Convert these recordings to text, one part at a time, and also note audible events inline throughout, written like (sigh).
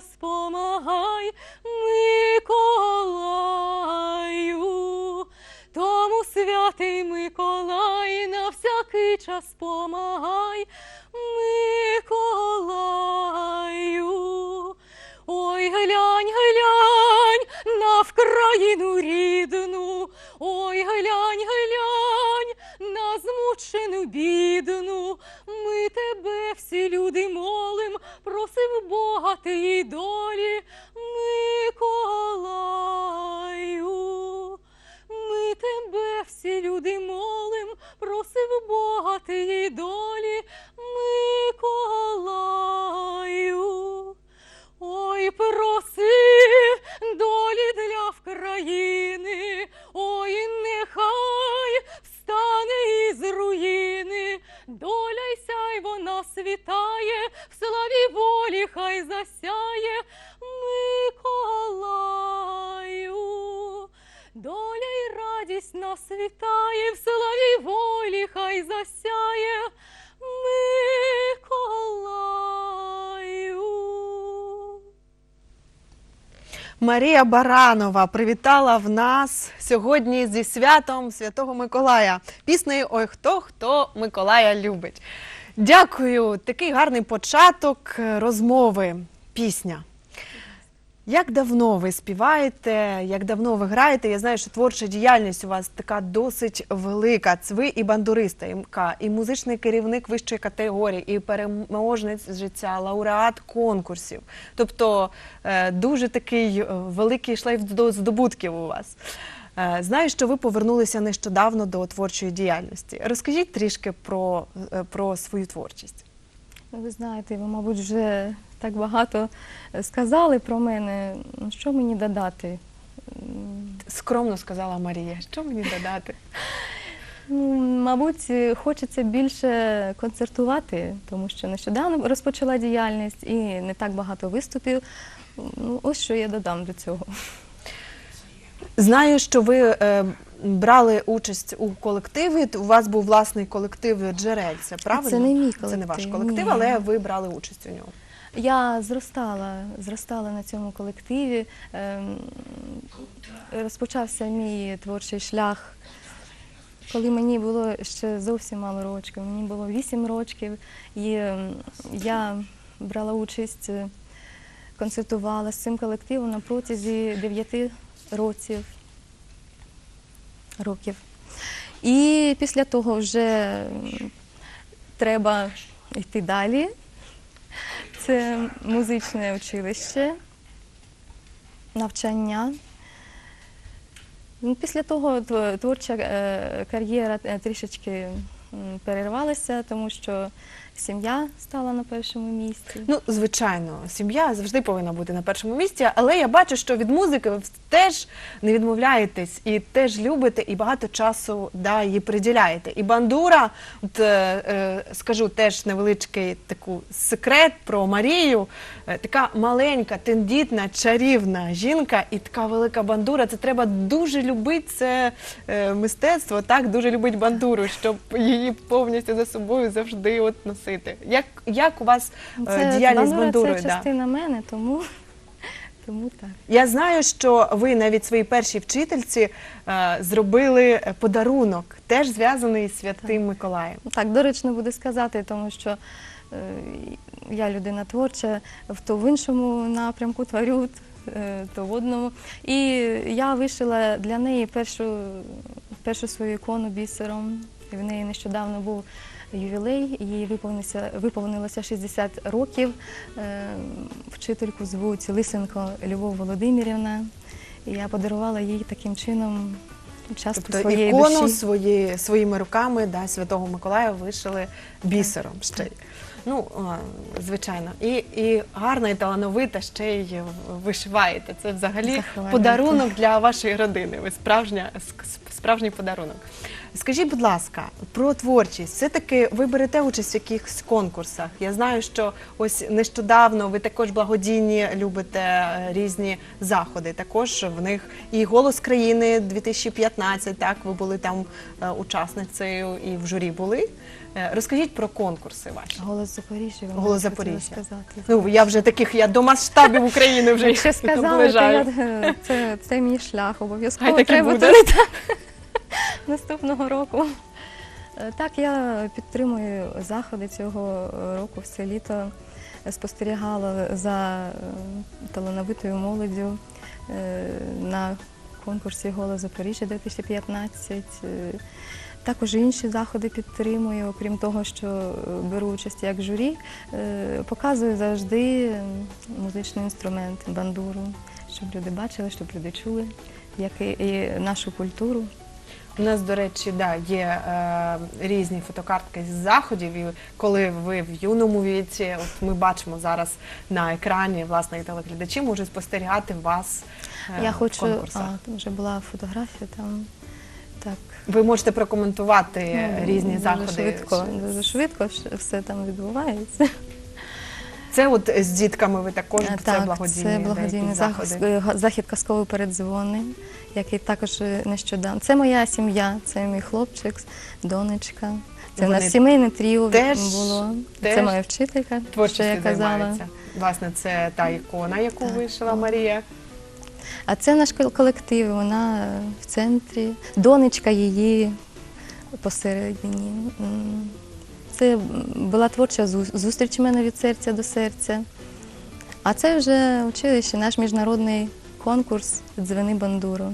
час помагай, Миколаю. Тому святий Миколай на всякий час помагай, Миколаю. Ой, глянь, глянь на Вкраїну рідну, ой, глянь, глянь на змучену бідну. Ми тебе всі люди молим, просив Бога тієї долі, Миколаю. Ми тебе всі люди молим, просив Бога тієї долі, Миколаю. Ой, проси долі для вкраїни, ой, нехай встане із руїни, доля й сяй вона світає, волі хай засяє Миколаю. Доля й радість нас вітає, в славі волі хай засяє Миколаю. Марія Баранова привітала в нас сьогодні зі святом Святого Миколая. Піснею Ой хто хто Миколая любить. Дякую. Такий гарний початок е, розмови. Пісня. Як давно ви співаєте, як давно ви граєте? Я знаю, що творча діяльність у вас така досить велика. Це ви і бандуриста, і, музичний керівник вищої категорії, і переможець життя, лауреат конкурсів. Тобто е, дуже такий е, великий шлейф до- здобутків у вас. Е, Знаю, що ви повернулися нещодавно до творчої діяльності. Розкажіть трішки про, е, про свою творчість. Ви знаєте, ви, мабуть, вже так багато сказали про мене. Ну, Що мені додати? Скромно сказала Марія. Що мені додати? (laughs) Ну, мабуть, хочеться більше концертувати, тому що нещодавно розпочала діяльність і не так багато виступів. Ну, ось що я додам до цього. Знаю, що ви е, брали участь у колективі. У вас був власний колектив Джерельце, правильно? Це не мій Це не ваш колектив, колектив, ні. але ви брали участь у ньому. Я зростала, зростала на цьому колективі. Ем, Розпочався мій творчий шлях, коли мені було ще зовсім мало років. Мені було 8 років, і ем, я брала участь, е, концертувала з цим колективом на протязі 9 років. років. І після того вже треба йти далі. Це музичне училище, навчання. Після того творча е, кар'єра е, трішечки перервалася, тому що сім'я стала на першому місці. Ну, звичайно, сім'я завжди повинна бути на першому місці, але я бачу, що від музики ви теж не відмовляєтесь і теж любите, і багато часу да, її приділяєте. І бандура, от, е, е, скажу теж невеличкий таку секрет про Марію. Е, така маленька, тендітна, чарівна жінка і така велика бандура. Це треба дуже любити це е, мистецтво, так дуже любить бандуру, щоб її повністю за собою завжди от носити. Як, як у вас е, діяльність з бандурою? Це Да. частина мене, тому, (laughs) тому так. Я знаю, що ви навіть своїй першій вчительці е, зробили подарунок, теж зв'язаний з святим Миколаєм. Так, доречно буде сказати, тому що е, я людина творча, в то в іншому напрямку творю, е, то в одному. І я вишила для неї першу, першу свою ікону бісером. І в неї нещодавно був ювілей, їй виповнилося, виповнилося 60 років. Е, Вчительку звуть Лисенко Любов Володимирівна. І я подарувала їй таким чином частку Тобто своєї ікону душі. свої, своїми руками да, святого Миколая вишили бісером ще. Ну, звичайно, і, і гарна, і талановита ще й вишиваєте. Це взагалі Захвалюєте. подарунок для вашої родини. Ви справжня, справжній подарунок. Скажіть, будь ласка, про творчість. Все-таки ви берете участь в якихось конкурсах. Я знаю, що ось нещодавно ви також благодійні любите е, різні заходи. Також в них і голос країни 2015, Так, ви були там е, учасницею і в журі були. Е, Розкажіть про конкурси ваші. Голос Запоріжжя. Голос Запоріжжя. сказати. Ну я вже таких, я до масштабів України вже Якщо сказали, то я, це, це мій шлях. Обов'язково Хай так і треба буде. так, (laughs) наступного року. Е, Так, я підтримую заходи цього року. Все літо спостерігала за е, талановитою молоддю е, на конкурсі Голос Запоріжжя 2015. Е, Також інші заходи підтримую, окрім того, що е, беру участь як журі, е, показую завжди музичний інструмент, бандуру, щоб люди бачили, щоб люди чули, як і нашу культуру. У нас, до речі, да, є е, різні фотокартки з заходів. І коли ви в юному віці, от ми бачимо зараз на екрані, власне, і телеглядачі можуть спостерігати вас е, Я в хочу, конкурсах. а, там вже була фотографія там. Так, Ви можете прокоментувати ну, різні дуже заходи. Швидко, дуже швидко все там відбувається. Це от з дітками ви також це Е, так, благодійні, це благодійний захід, заходи. е, захід казковий передзвони, який також е, нещодавно. Це моя сім'я, це мій хлопчик, донечка. Це в Вони нас сімейне тріо теж- було. теж Це моя вчителька, що я казала. займаються. Власне, це та ікона, яку Так. вишила Марія. А це наш колектив, вона в центрі, донечка її посередині. Це була творча зустріч у мене від серця до серця. А це вже училище, наш міжнародний конкурс Дзвени бандуру.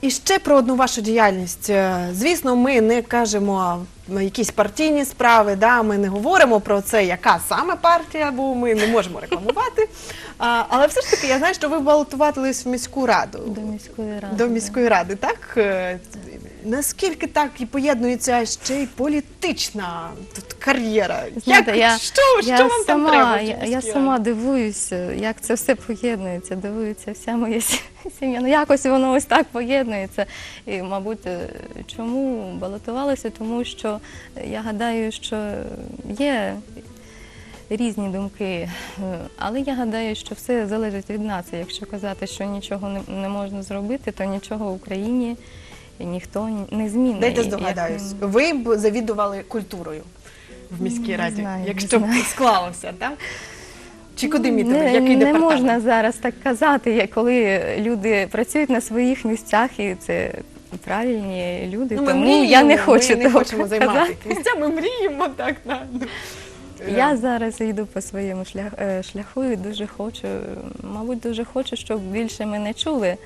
І ще про одну вашу діяльність. Е, Звісно, ми не кажемо е, якісь партійні справи, да? ми не говоримо про це, яка саме партія, бо ми не можемо рекламувати. А, але все ж таки, я знаю, що ви балотувались в міську раду. До міської ради. До міської ради, так? Наскільки так і поєднується ще й політична тут кар'єра? Знаєте, Як, я- що, що я вам там сама, треба? я, я сама дивуюся, як це все поєднується. Дивується вся моя сі- (laughs) сім'я. Ну якось воно ось так поєднується. І, мабуть, е, чому балотувалася? Тому що я гадаю, що є різні думки, е, але я гадаю, що все залежить від нас. Якщо казати, що нічого не, не можна зробити, то нічого в Україні ніхто не змінить. Дайте Як- здогадаюсь, ви б завідували культурою в міській Не раді, знаю, якщо б (laughs) склалося, так? Чи куди міти? Не, Який не можна зараз так казати, коли люди працюють на своїх місцях, і це правильні люди. Ну, ми тому мріємо, я не хочу ми не того хочемо казати. займатися місцями, мріємо так. Да. Я зараз йду по своєму е, шляху і дуже хочу, мабуть, дуже хочу, щоб більше мене чули.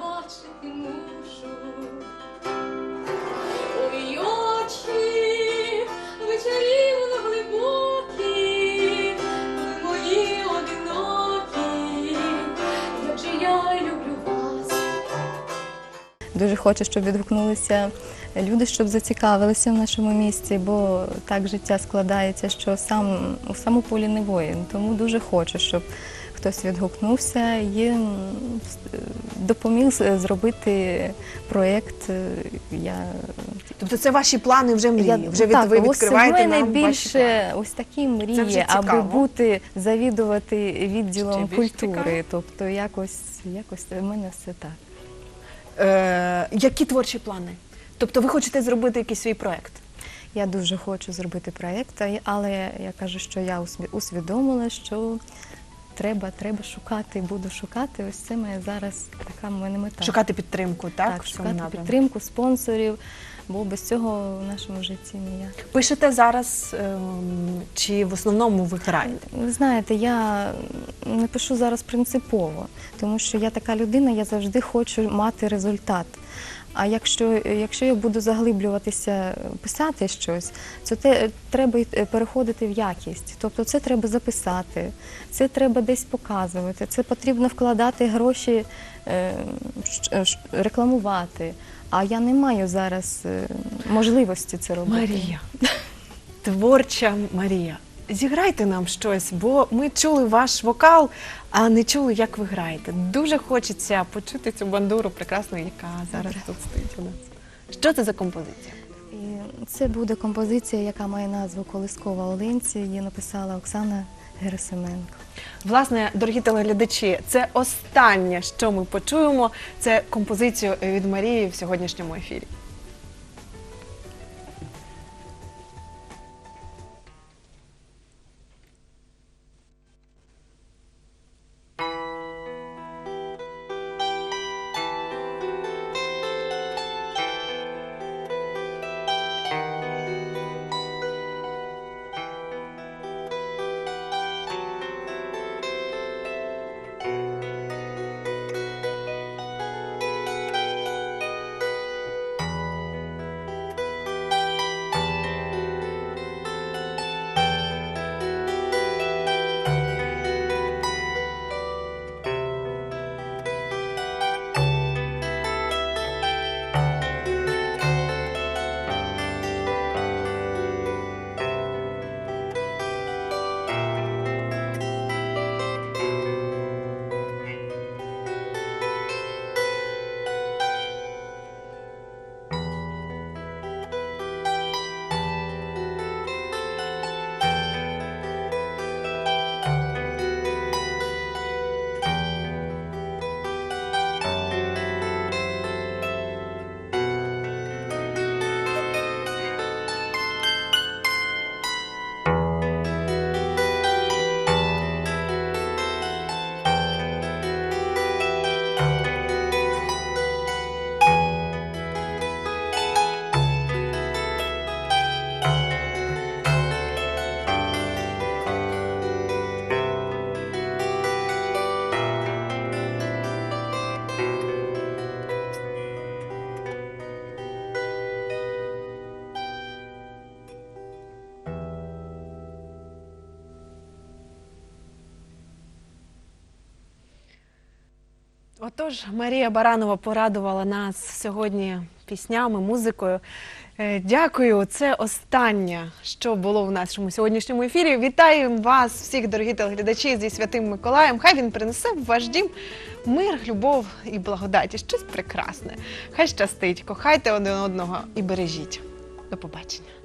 бачити мушу. Ой, очі вечорівно глибокі, мої одинокі, як же я люблю вас. Дуже хочу, щоб відгукнулися люди, щоб зацікавилися в нашому місті, бо так життя складається, що сам у саму полі не воїн. Тому дуже хочу, щоб хтось відгукнувся і допоміг зробити проєкт. Е, Я Тобто це ваші плани вже мрії. я, вже від, так, ви відкриваєте нам ваші плани. ось такі мрії, аби бути завідувати відділом більш культури. цікаво. Тобто якось, якось в мене все так. Е, які творчі плани? Тобто ви хочете зробити якийсь свій проект? Я дуже хочу зробити проєкт, але я кажу, що я усвідомила, що треба, треба шукати, буду шукати. Ось це моя зараз така в мене мета. Шукати підтримку, так? так, шукати напрямку? підтримку спонсорів, бо без цього в нашому житті ніяк. Пишете зараз ем, чи в основному ви граєте? Ви знаєте, я не пишу зараз принципово, тому що я така людина, я завжди хочу мати результат. А якщо, якщо я буду заглиблюватися, писати щось, то те, треба е, переходити в якість. Тобто це треба записати, це треба десь показувати, це потрібно вкладати гроші, е, е, рекламувати. А я не маю зараз е, можливості це робити. Марія, творча Марія. Зіграйте нам щось, бо ми чули ваш вокал, а не чули, як ви граєте. Дуже хочеться почути цю бандуру прекрасну, яка зараз тут стоїть у нас. Що це за композиція? І це буде композиція, яка має назву Колискова Оленці. Її написала Оксана Герасименко. Власне, дорогі телеглядачі, це останнє, що ми почуємо. Це композицію від Марії в сьогоднішньому ефірі. Отож, Марія Баранова порадувала нас сьогодні піснями, музикою. Е, Дякую. Це останнє, що було в нашому сьогоднішньому ефірі. Вітаю вас, всіх дорогі телеглядачі, зі святим Миколаєм. Хай він принесе в ваш дім мир, любов і благодаті. Щось прекрасне. Хай щастить, кохайте один одного і бережіть. До побачення.